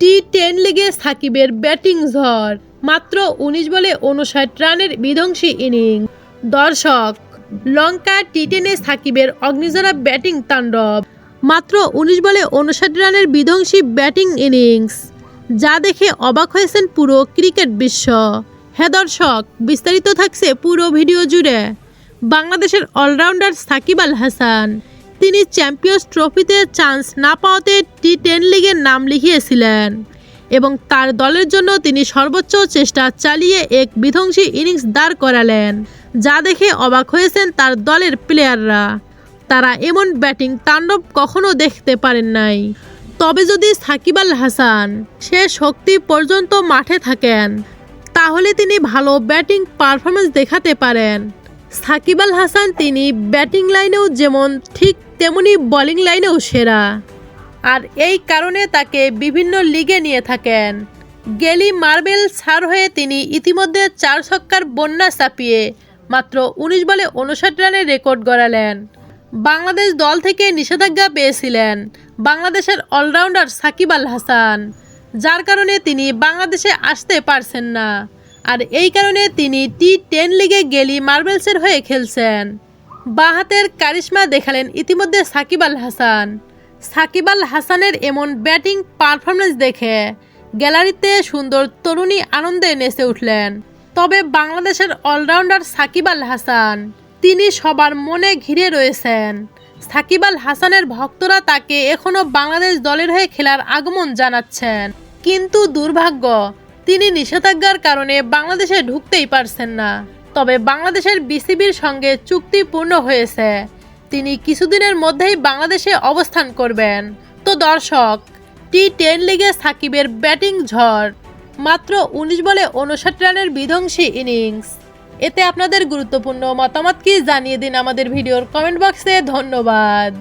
T ten লিগে সাকিবের batting ঝড়। মাত্র উনিশ বলে উনষাট রানের বিধ্বংসী ইনিংস। দর্শক, লঙ্কা টি টেনে সাকিবের অগ্নিঝরা ব্যাটিং তাণ্ডব। মাত্র উনিশ বলে উনষাট রানের বিধ্বংসী ব্যাটিং ইনিংস। যা দেখে অবাক হয়েছেন পুরো ক্রিকেট বিশ্ব। হ্যাঁ দর্শক, বিস্তারিত থাকছে পুরো ভিডিও জুড়ে। বাংলাদেশের অলরাউন্ডার সাকিব আল হাসান। তিনি চ্যাম্পিয়ন্স ট্রফিতে চান্স না পাওয়াতে টি টেন লিগের নাম লিখিয়েছিলেন এবং তার দলের জন্য তিনি সর্বোচ্চ চেষ্টা চালিয়ে এক বিধ্বংসী ইনিংস দাঁড় করালেন, যা দেখে অবাক হয়েছেন তার দলের প্লেয়াররা। তারা এমন ব্যাটিং তাণ্ডব কখনো দেখতে পারেন নাই। তবে যদি সাকিব আল হাসান সে শক্তি পর্যন্ত মাঠে থাকেন, তাহলে তিনি ভালো ব্যাটিং পারফরমেন্স দেখাতে পারেন। সাকিব আল হাসান তিনি ব্যাটিং লাইনেও যেমন ঠিক তেমনি বোলিং লাইনেও সেরা। আর এই কারণে তাকে বিভিন্ন লিগে নিয়ে থাকেন। গেলি মার্বেল ছাড় হয়ে তিনি ইতিমধ্যে চার ছক্কার বন্যা চাপিয়ে মাত্র উনিশ বলে উনষাট রানের রেকর্ড গড়ালেন। বাংলাদেশ দল থেকে নিষেধাজ্ঞা পেয়েছিলেন বাংলাদেশের অলরাউন্ডার সাকিব আল হাসান, যার কারণে তিনি বাংলাদেশে আসতে পারছেন না। আর এই কারণে তিনি টি টেন লিগে গেলি মার্বেলসের হয়ে খেলছেন। বাহাতের কারিশমা দেখালেন ইতিমধ্যে সাকিব আল হাসান। সাকিব আল হাসানের এমন ব্যাটিং পারফরমেন্স দেখে গ্যালারিতে সুন্দর তরুণী আনন্দে নেচে উঠলেন। তবে বাংলাদেশের অলরাউন্ডার সাকিব আল হাসান, তিনি সবার মনে ঘিরে রয়েছেন। সাকিব আল হাসানের ভক্তরা তাকে এখনও বাংলাদেশ দলের হয়ে খেলার আগমন জানাচ্ছেন। কিন্তু দুর্ভাগ্য তিনি নিষেধাজ্ঞার কারণে বাংলাদেশে ঢুকতেই পারছেন না। তবে বাংলাদেশের বিসিবির সঙ্গে চুক্তি পূর্ণ হয়েছে। তিনি কিছুদিনের মধ্যেই বাংলাদেশে অবস্থান করবেন। তো দর্শক টি টেন লিগে সাকিবের ব্যাটিং ঝড়, মাত্র উনিশ বলে উনষাট রানের বিধ্বংসী ইনিংস। এতে আপনাদের গুরুত্বপূর্ণ মতামত কি জানিয়ে দিন আমাদের ভিডিওর কমেন্ট বক্সে। ধন্যবাদ।